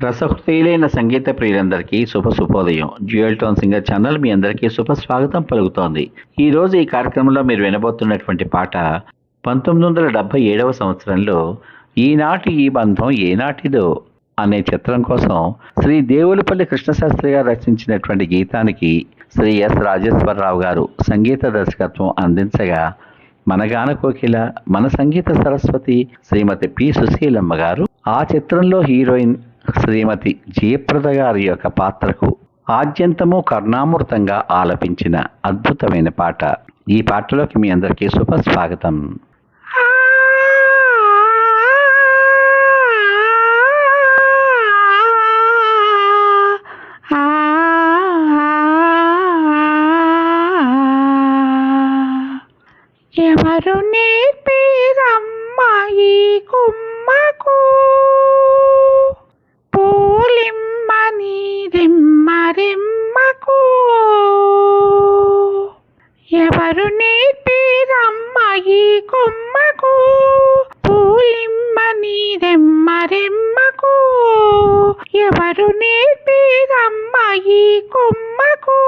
రసహృదయులైన సంగీత ప్రియులందరికీ శుభ శుభోదయం. జ్యూయల్ టోన్ సింగర్ ఛానల్ మీ అందరికీ శుభ స్వాగతం పలుకుతోంది. ఈరోజు ఈ కార్యక్రమంలో మీరు వినబోతున్నటువంటి పాట పంతొమ్మిది వందల డెబ్బై ఏడవ సంవత్సరంలో ఈనాటి ఈ బంధం ఏనాటిదో అనే చిత్రం కోసం శ్రీ దేవులపల్లి కృష్ణశాస్త్రి గారు రచించినటువంటి గీతానికి శ్రీ ఎస్ రాజేశ్వరరావు గారు సంగీత దర్శకత్వం అందించగా మన గాన కోకిల మన సంగీత సరస్వతి శ్రీమతి పి సుశీలమ్మ గారు ఆ చిత్రంలో హీరోయిన్ శ్రీమతి జయప్రద గారి యొక్క పాత్రకు ఆద్యంతము కర్ణామృతంగా ఆలపించిన అద్భుతమైన పాట. ఈ పాటలోకి మీ అందరికీ శుభ స్వాగతం ఎవరు ఈ కుమ్మకు? లిమ్మని రిమ్మ రిమ్మకు. ఎవరు నేర్పిరమ్మాయి కుమ్మకు? పూలిమ్మని రెమ్మరెమ్మకు ఎవరు నేర్పిరమ్మాయి కుమ్మకు?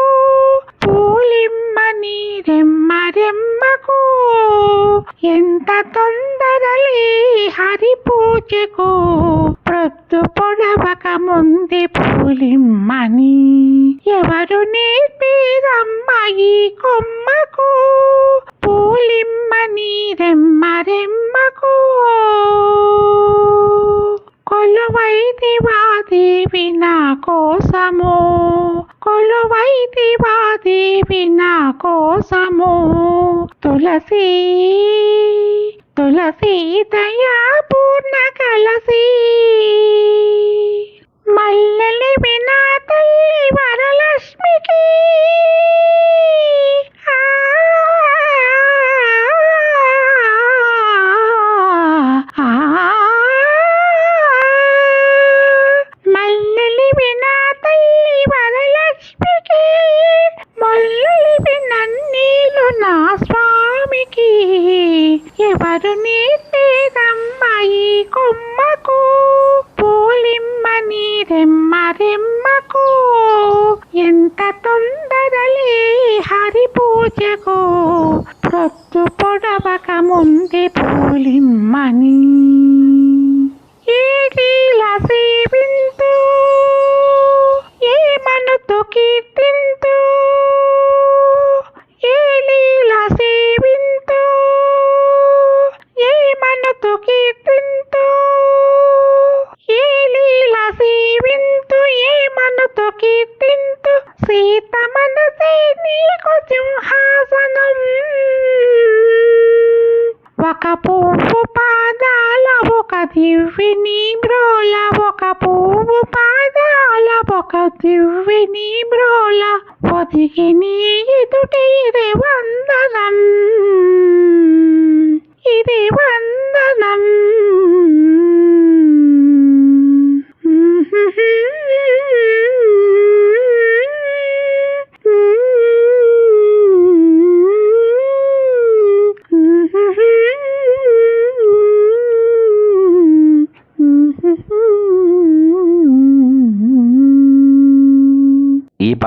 పూలిమ్మని రెమ్మరెమ్మకు ఎంత తొందరలే హరి పూజకు ప్రొద్దు పొడవక ముందే పూలిమ్మని ఎవరు నేర్పిరమ్మాయి కొమ్మకు పూలిమ్మని రెమ్మరెమ్మకు కొలువైది వాదేవి నా కోసము కొలువైది వాదేవి నా కోసము తులసి తులసి దయా పూర్ణ కలసీ వరలక్ష్మికి ఆ, ఆ, మల్లెలి వినా తల్లి వరలక్ష్మికి మల్లెలి నన్నీలు నా స్వామికి ఎవరు నీతేదమ్మాయి కొమ్మకు పూలిమ్మని రెమ్మ రెమ్మకు ఎంత తొందరలే హరి పూజకు ప్రొత్తు పొడవక ముందే పూలిమ్మని. ఏ సేవింతు? ఏ మనుతో కీర్తింతు? ఏ లీల సేవింతు నీకు సింహాసనం ఒక పువ్వు పాదాల ఒక దివ్విని బ్రోల ఒక పువ్వు పాదాల ఒక దివ్విని బ్రోల ఒదిగి నీ ఎదుటి ఇది వందనం.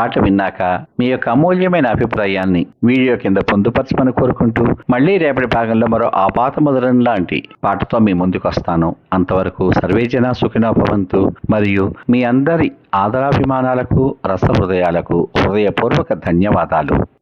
పాట విన్నాక మీ యొక్క అమూల్యమైన అభిప్రాయాన్ని వీడియో కింద పొందుపరచమని కోరుకుంటూ మళ్ళీ రేపటి భాగంలో మరో ఆపాత ముదరం లాంటి పాటతో మీ ముందుకు వస్తాను. అంతవరకు సర్వేజన సుఖినోభవంతు మరియు మీ అందరి ఆదరాభిమానాలకు రసహృదయాలకు హృదయపూర్వక ధన్యవాదాలు.